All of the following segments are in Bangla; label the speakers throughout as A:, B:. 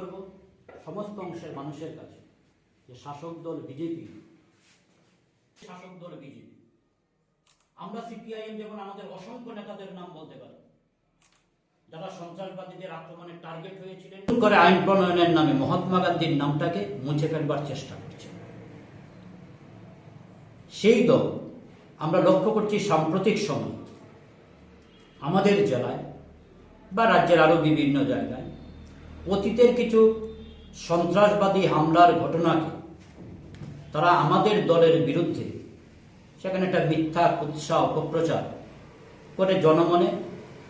A: করব? সমস্ত অংশের মানুষের কাছে। যে শাসক দল বিজেপি। শাসক দল বিজেপি। আমরা সিপিআইএম যেমন আমাদের অসংখ্য নেতাদের নাম বলতে পারি। যারা সন্ত্রাসবাদীদের আক্রমণের টার্গেট হয়েছিলেন। করে আইন প্রণয়নের নামে মহাত্মা গান্ধীর নামটাকে মুছে ফেলবার চেষ্টা করছে। সেই দল আমরা লক্ষ্য করছি সাম্প্রতিক সময় আমাদের জেলায় বা রাজ্যের আরও বিভিন্ন জায়গায় অতীতের কিছু সন্ত্রাসবাদী হামলার ঘটনাকে তারা আমাদের দলের বিরুদ্ধে সেখানে একটা মিথ্যা উৎসাহ অপপ্রচার করে জনমনে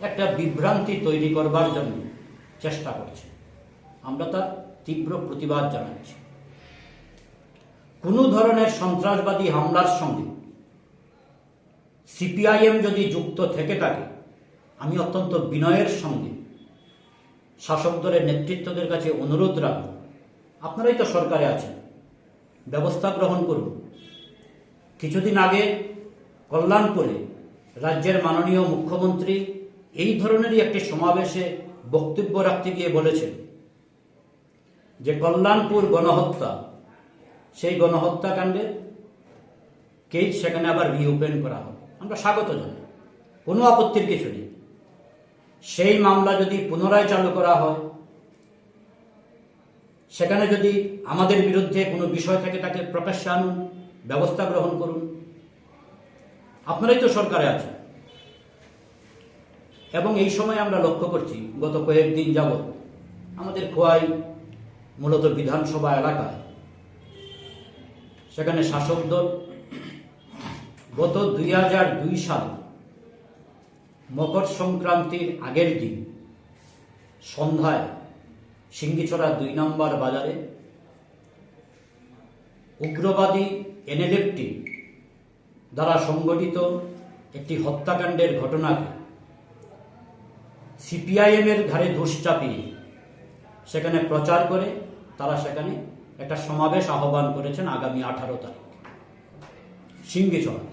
A: একটা বিভ্রান্তি তৈরি করবার জন্য চেষ্টা করছে। আমরা তার তীব্র প্রতিবাদ জানাচ্ছি। কোনো ধরনের সন্ত্রাসবাদী হামলার সঙ্গে সিপিআইএম যদি যুক্ত থেকে থাকে, আমি অত্যন্ত বিনয়ের সঙ্গে শাসক দলের নেতৃত্বদের কাছে অনুরোধ রাখব। আপনারাই তো সরকারে আছেন। ব্যবস্থা গ্রহণ করুন। কিছুদিন আগে কল্যাণপুরে রাজ্যের মাননীয় মুখ্যমন্ত্রী এই ধরনেরই একটি সমাবেশে বক্তব্য রাখতে গিয়ে বলেছেন যে কল্যাণপুর গণহত্যা, সেই গণহত্যাকাণ্ডের কেস সেখানে আবার রিওপেন করা হবে। আমরা স্বাগত জানাই। কোনো আপত্তির কিছু নেই। সেই মামলা যদি পুনরায় চালু করা হয়, সেখানে যদি আমাদের বিরুদ্ধে কোনো বিষয় থাকে, তাকে প্রকাশ্যে আনুন, ব্যবস্থা গ্রহণ করুন। আপনারাই তো সরকারে আছেন। এবং এই সময় আমরা লক্ষ্য করছি, গত কয়েকদিন যাবৎ আমাদের খোয়াই মূলত বিধানসভা এলাকায়। সেখানে শাসক দল গত দুই হাজার দুই সাল মকর সংক্রান্তির আগের দিন, সন্ধ্যায় সিঙ্গিছড়া দুই নম্বর বাজারে উগ্রবাদী এনএলএফটি দ্বারা সংগঠিত একটি হত্যাকাণ্ডের ঘটনাকে সিপিআইএমের ঘাড়ে দোষ চাপিয়ে সেখানে প্রচার করে তারা সেখানে একটা সমাবেশ আহ্বান করেছেন আগামী আঠারো তারিখ সিঙ্গিছড়া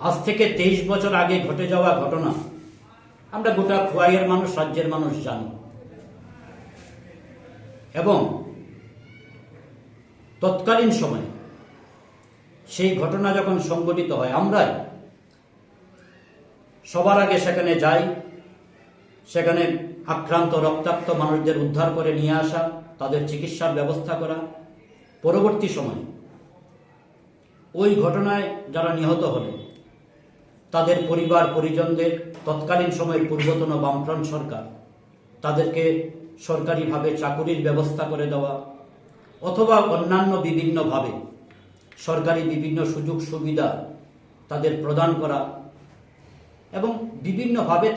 A: আজ থেকে তেইশ বছর আগে ঘটে যাওয়া ঘটনা। আমরা গোটা খোয়াইয়ের মানুষ, রাজ্যের মানুষ জানি। এবং তৎকালীন সময়ে সেই ঘটনা যখন সংঘটিত হয়, আমরাই সবার আগে সেখানে যাই, সেখানে আক্রান্ত, রক্তাক্ত মানুষদের উদ্ধার করে নিয়ে আসা, তাদের চিকিৎসার ব্যবস্থা করা। পরবর্তী সময়ে ওই ঘটনায় যারা নিহত হলেন তাদের পরিবার, পরিজনদের তৎকালীন সময়ের পূর্বতন বামফ্রন্ট সরকার, তাদেরকে সরকারিভাবে চাকুরির ব্যবস্থা করে দেওয়া, অথবা অন্যান্য বিভিন্নভাবে সরকারি বিভিন্ন সুযোগ সুবিধা তাদের প্রদান করা এবং বিভিন্নভাবে